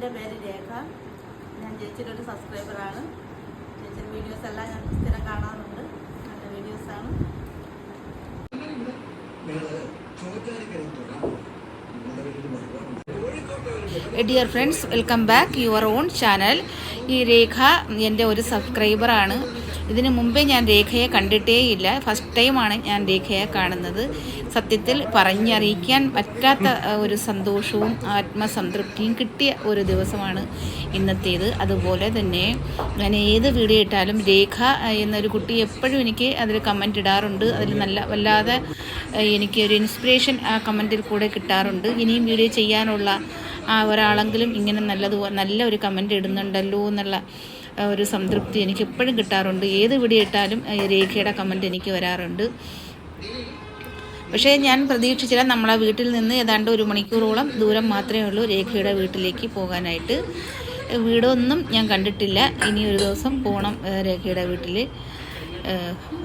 എന്റെ പേര് രേഖ. ഞാൻ ചേച്ചിയുടെ ഒരു സബ്സ്ക്രൈബറാണ്. ചേച്ചിയുടെ വീഡിയോസ് എല്ലാം ഞാൻ സ്ഥിരം കാണാറുണ്ട്. നല്ല വീഡിയോസാണ് dear friends welcome back your own channel ഈ രേഖ എന്റെ ഒരു സബ്സ്ക്രൈബറാണ് ഇതിനു മുമ്പേ ഞാൻ രേഖയെ കണ്ടിട്ടേയില്ല. ഫസ്റ്റ് ടൈമാണ് ഞാൻ രേഖയെ കാണുന്നത്. സത്യത്തിൽ പറഞ്ഞറിയിക്കാൻ പറ്റാത്ത ഒരു സന്തോഷവും ആത്മസംതൃപ്തിയും കിട്ടിയ ഒരു ദിവസമാണ് ഇന്നത്തേത്. അതുപോലെ തന്നെ ഞാൻ ഏത് വീഡിയോ ഇട്ടാലും രേഖ എന്നൊരു കുട്ടി എപ്പോഴും എനിക്ക് അതിൽ കമന്റ് ഇടാറുണ്ട്. അതിൽ നല്ല വല്ലാതെ എനിക്ക് ഒരു ഇൻസ്പിറേഷൻ ആ കമന്റിൽ കൂടെ കിട്ടാറുണ്ട്. ഇനിയും വീഡിയോ ചെയ്യാനുള്ള ആ ഒരാളെങ്കിലും ഇങ്ങനെ നല്ലത് നല്ല ഒരു കമന്റ് ഇടുന്നുണ്ടല്ലോ എന്നുള്ള ഒരു സംതൃപ്തി എനിക്ക് എപ്പോഴും കിട്ടാറുണ്ട്. ഏത് വീഡിയോ ഇട്ടാലും രേഖയുടെ കമന്റ് എനിക്ക് വരാറുണ്ട്. പക്ഷേ ഞാൻ പ്രതീക്ഷിച്ചില്ല നമ്മളെ വീട്ടിൽ നിന്ന് ഏതാണ്ട് ഒരു മണിക്കൂറോളം ദൂരം മാത്രമേ ഉള്ളൂ രേഖയുടെ വീട്ടിലേക്ക് പോകാനായിട്ട്. വീടൊന്നും ഞാൻ കണ്ടിട്ടില്ല. ഇനി ഒരു ദിവസം പോകണം രേഖയുടെ വീട്ടിൽ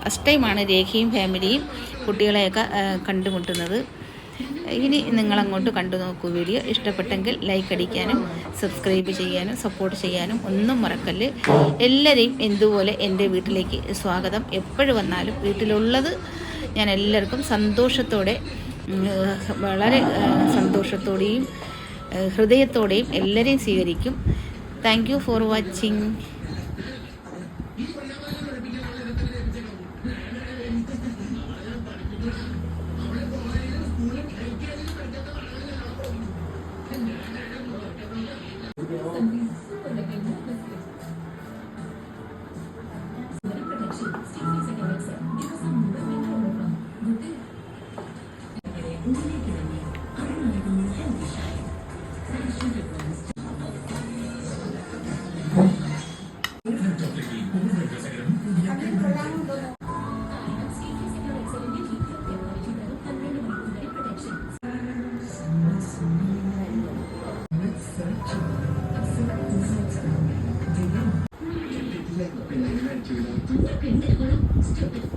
ഫസ്റ്റ് ടൈമാണ് രേഖയും ഫാമിലിയും കുട്ടികളെയൊക്കെ കണ്ടുമുട്ടുന്നത്. ഇനി നിങ്ങളങ്ങോട്ട് കണ്ടു നോക്കൂ വീഡിയോ. ഇഷ്ടപ്പെട്ടെങ്കിൽ ലൈക്ക് അടിക്കാനും സബ്സ്ക്രൈബ് ചെയ്യാനും സപ്പോർട്ട് ചെയ്യാനും ഒന്നും മറക്കല്ല്. എല്ലാവരെയും എന്തുപോലെ എന്റെ വീട്ടിലേക്ക് സ്വാഗതം. എപ്പോഴും വന്നാലും വീട്ടിലുള്ളത് ഞാൻ എല്ലാവർക്കും സന്തോഷത്തോടെ വളരെ സന്തോഷത്തോടെയും ഹൃദയത്തോടെയും എല്ലാവരെയും സ്വീകരിക്കും. Thank you for watching Stupid. Stupid. Stupid.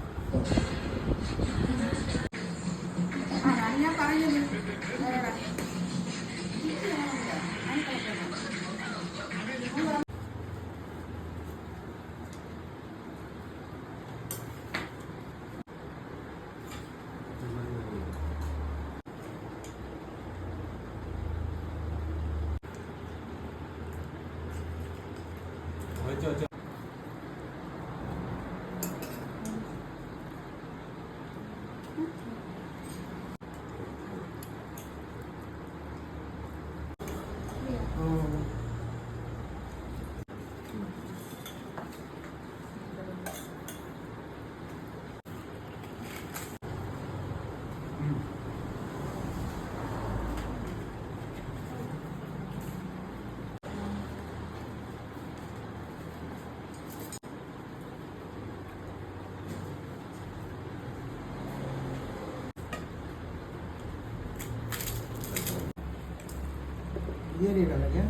Iya, dia di dalamnya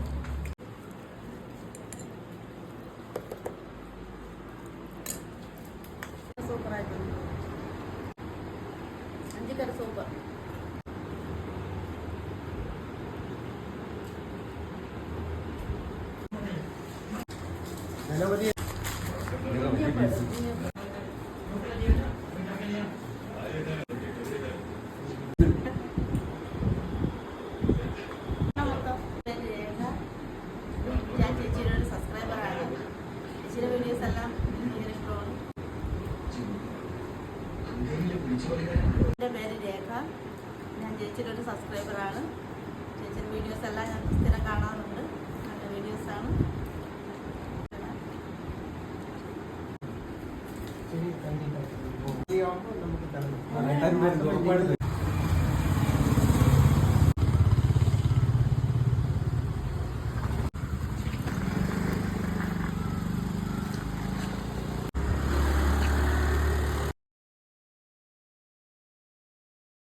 super aja nanti kita super Hello, buddy. Hello. എന്റെ പേര് രേഖ ഞാൻ ചേച്ചിയുടെ ഒരു സബ്സ്ക്രൈബറാണ് ചേച്ചിയുടെ വീഡിയോസ് എല്ലാം ഞാൻ സ്ഥിരം കാണാറുണ്ട് നല്ല വീഡിയോസാണ് ശരി കണ്ടിട്ട് നമുക്ക് തരണം